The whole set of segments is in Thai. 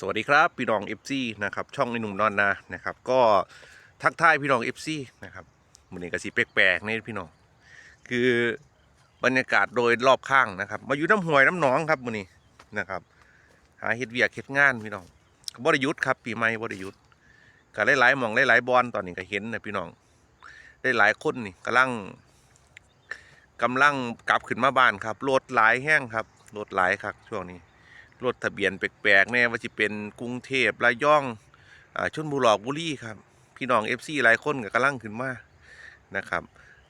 สวัสดีครับพี่น้อง FC นะครับช่องในหนุ่มนอนนานะครับ ก็ทักทายพี่น้อง FC นะครับมือนี้ก็สิแปลกๆนี่พี่น้องคือบรรยากาศโดยรอบข้างนะครับ มาอยู่น้ำห้วยน้ำหนองครับมือนี้นะครับ หาเฮ็ดเวียกเฮ็ดงานพี่น้องบริยุทธ์ครับปีใหม่บริยุทธ์ก็หลายๆมองหลายๆบอลตอนนี้ก็เห็นนะพี่น้องได้หลายคนนี่กำลังกำลังกลับขึ้นมาบ้านครับรถหลายแห้งครับรถหลายครับช่วงนี้ รถทะเบียนแปลกๆแน่ว่าจะเป็นกรุงเทพระยองอชนบุรีบุรีครับ พี่น้อง FC หลายคนก็กำลังขึ้นมานะครับ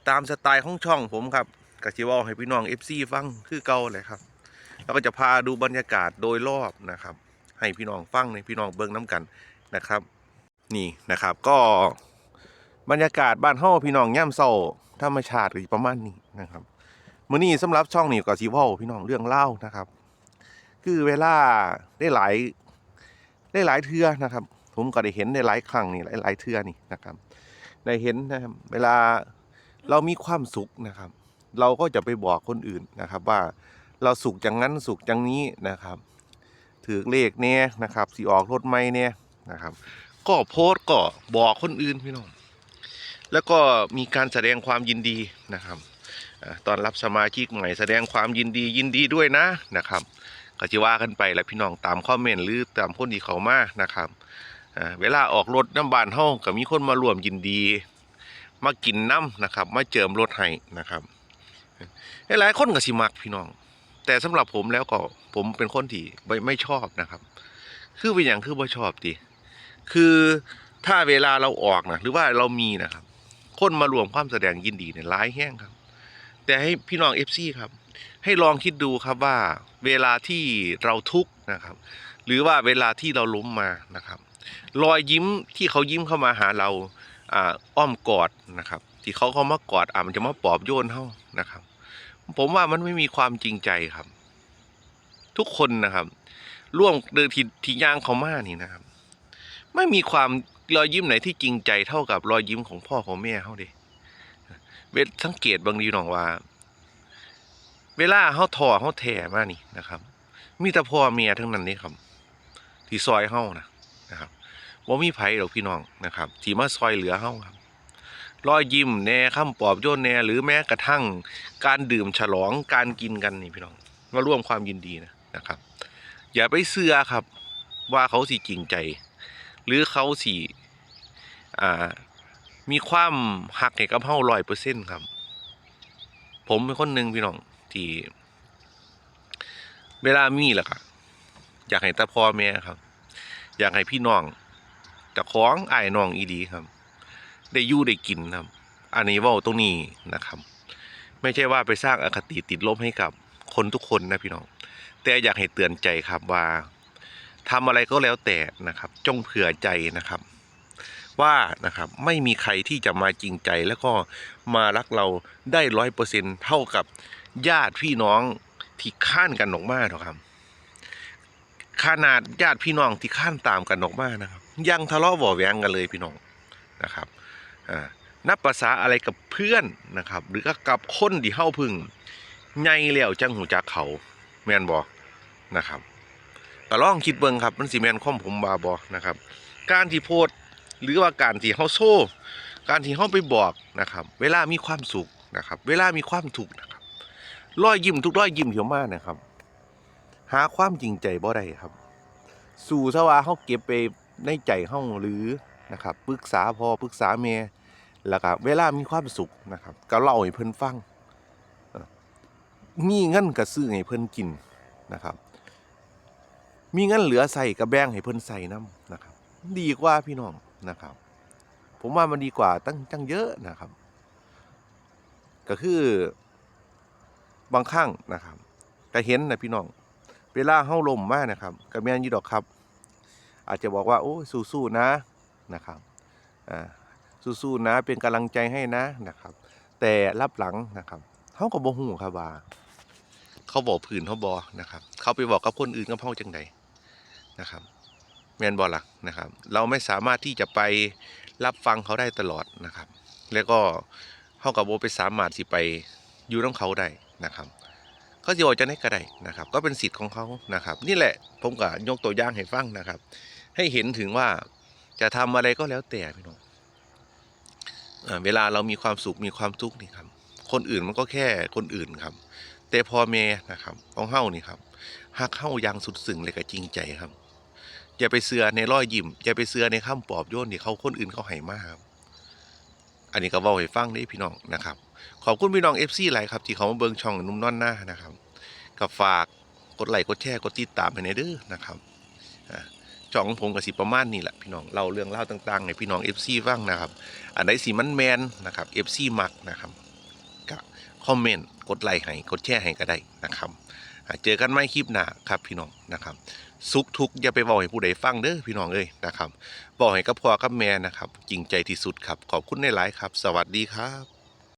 ตามสไตล์ของช่องผมครับก็สิว่าให้พี่น้อง FC ฟังคือเก่าเลยครับ แล้วก็จะพาดูบรรยากาศโดยรอบนะครับ ให้พี่น้องฟังในพี่น้องเบิ่งน้กันนะครับ นี่นะครับก็บรรยากาศบ้านเฮาพี่น้องย่ำเศร้าธรรมชาติก็ประมาณนี้นะครับมื้อนี้สำหรับช่องนี้ก็สิเว้าพี่น้องเรื่องเล่านะครับ คือเวลาได้หลายได้หลายเทือนะครับ ผมก็ได้เห็นได้หลายครั้งนี่หลายหลายเทือนี่นะครับ ได้เห็นนะครับเวลาเรามีความสุขนะครับ เราก็จะไปบอกคนอื่นนะครับ ว่าเราสุขจังนั้นสุขจังนี้นะครับถือเลขเนี่ยนะครับสีออกรถไม่เนี่ยนะครับ ก็โพสต์ก็บอกคนอื่นพี่น้องแล้วก็มีการแสดงความยินดีนะครับตอนรับสมาชิกใหม่แสดงความยินดียินดีด้วยนะนะครับ ก็จะว่ากันไปแหละพี่น้องตามคอมเมนต์หรือตามคนที่เขามานะครับเวลาออกรถน้ำบานห้องก็มีคนมาร่วมยินดี มากินน้ำนะครับ มาเจิมรถให้นะครับหลายคนก็สิมักพี่น้อง แต่สำหรับผมแล้วก็ผมเป็นคนที่ไม่ไม่ชอบนะครับ คือเป็นอย่างคือบ่ชอบติคือถ้าเวลาเราออกนะหรือว่าเรามีนะครับ คนมารวมความแสดงยินดีเนี่ยร้ายแห้งครับ แต่ให้พี่น้องเอฟซีครับ ให้ลองคิดดูครับว่าเวลาที่เราทุกข์นะครับ หรือว่าเวลาที่เราล้มมานะครับ รอยยิ้มที่เขายิ้มเข้ามาหาเราอ้อมกอดนะครับ ที่เขาเข้ามากอดอะมันจะมาปลอบโยนเฮานะครับ ผมว่ามันไม่มีความจริงใจครับ ทุกคนนะครับ ร่วมเดินทีทีย่างเขามานี่นะครับ ไม่มีความรอยยิ้มไหนที่จริงใจเท่ากับรอยยิ้มของพ่อของแม่เขาเด้เวทสังเกตบางทีน้องว่า เวลาเฮาถอเฮาแถมานี่นะครับ มีแต่พ่อเมียทั้งนั้นนี่ครับ ที่ซอยเฮานะนะครับบ่ามีไผ่หรอกพี่น้องนะครับที่มาซอยเหลือเฮาครับรอยยิ้มแน่คำปอบโยนแน่หรือแม้กระทั่งการดื่มฉลองการกินกันนี่พี่น้องมาร่วมความยินดีนะนะครับ อย่าไปเชื่อครับ ว่าเขาสิจริงใจ หรือเขาสิอ่ามีความหักให้กับเฮาร้อยเปอร์เซ็นต์ครับ ผมเป็นคนหนึ่งพี่น้อง ที่เวลามีแหละครับอยากให้ตาพ่อแม่ครับ อยากให้พี่น้องจะคล้องอ้ายน้องอีดีครับ ได้ยู่ได้กินครับ อันนี้ว่าตรงนี้นะครับ ไม่ใช่ว่าไปสร้างอคติติดลบให้กับคนทุกคนนะพี่น้อง แต่อยากให้เตือนใจครับว่าทำอะไรก็แล้วแต่นะครับ จงเผื่อใจนะครับ ว่านะครับไม่มีใครที่จะมาจริงใจแล้วก็มารักเราได้ร้อยเปอร์เซ็นเท่ากับ ญาติพี่น้องที่ข้านกันออกมาหรอกครับ ขนาดญาติพี่น้องที่ข้านตามกันออกมานะครับ ยังทะเลาะบาะแหวงกันเลยพี่น้องนะครับอ่านับภาษาอะไรกับเพื่อนนะครับ หรือก็กับคนที่เฮาพึ่งไงแล้วจังหูจักเขาแมนบอนะครับก็ลองคิดเบิ่งครับมันสิแมนข้อมผมบาบอนะครับ การที่โพสต์หรือว่าการที่เฮาโซ่ การที่เฮาไปบอกนะครับ เวลามีความสุขนะครับ เวลามีความทุกข์นะครับ ร้อยยิ้มทุกร้อยยิ้มที่ออกมากนะครับ หาความจริงใจบ่ได้ครับ สู่ซะว่าเฮาเก็บไปในใจเฮาหรือนะครับปรึกษาพ่อปรึกษาแม่แล้วก็เวลามีความสุขนะครับ ก็เล่าให้เพิ่นฟังมีเงินก็ซื้อให้เพิ่นกินนะครับ มีเงินเหลือใส่ก็แบ่งให้เพิ่นใส่นํนะครับ ดีกว่าพี่น้องนะครับ ผมว่ามันดีกว่าตั้งตั้งเยอะนะครับ ก็คือ บางครั้งนะครับก็เห็นนะพี่น้อง เวลาเฮาลมมากนะครับก็แม่นอยู่ดอกครับ อาจจะบอกว่าโอ้สู้ๆนะนะครับอ่าสู้ๆนะเป็นกำลังใจให้นะนะครับ แต่รับหลังนะครับเฮาก็บ่ฮู้ครับว่าเขาบอกผื่นเขาบอนะครับ เขาไปบอกกับคนอื่นกับเฮาจังใดนะครับแมนบอลล่ะนะครับ เราไม่สามารถที่จะไปรับฟังเขาได้ตลอดนะครับ แล้วก็เขากับโบไปสามารถสิไปอยู่น้องเขาได้ นะครับเขาสิบอกจะได้กระไดนะครับ ก็เป็นสิทธิ์ของเขานะครับ นี่แหละผมก็ยกตัวอย่างให้ฟังนะครับ ให้เห็นถึงว่าจะทำอะไรก็แล้วแต่พี่น้องเอเวลาเรามีความสุขมีความทุกข์นี่ครับ คนอื่นมันก็แค่คนอื่นครับ แต่พอแม่นะครับของเฮานี่ครับฮักเฮาอยังสุดซึ้งเลยก็จริงใจครับอย่าไปเสือในรอยยิ้มอย่าไปเสือในคำปอบโยนที่เขาคนอื่นเขาให้มาครับ อันนี้ก็เว้าให้ฟังได้พี่น้องนะครับ ขอบคุณพี่น้อง FC หลายครับ ที่เขามาเบิ่งช่องนุ่มนอนหน้านะครับกับฝากกดไลค์กดแชร์กดติดตามให้ในเด้อนะครับอ่าช่องผมก็สิประมาณนี้แหละพี่น้องเล่าเรื่องเล่าต่างๆให้พี่น้อง FC ฟังนะครับ อันไหนสิมันแมนนะครับ FC มักนะครับก็คอมเมนต์กดไลค์ให้กดแชร์ให้ก็ได้นะครับ เจอกันไม่คลิปหน้าครับพี่น้องนะครับสุขทุกอย่าไปบอกให้ผู้ใดฟังเด้อพี่น้องเอ้ยนะครับบอกให้กับพ่อกับแม่นะครับจริงใจที่สุดครับขอบคุณในหลายครับ สวัสดีครับ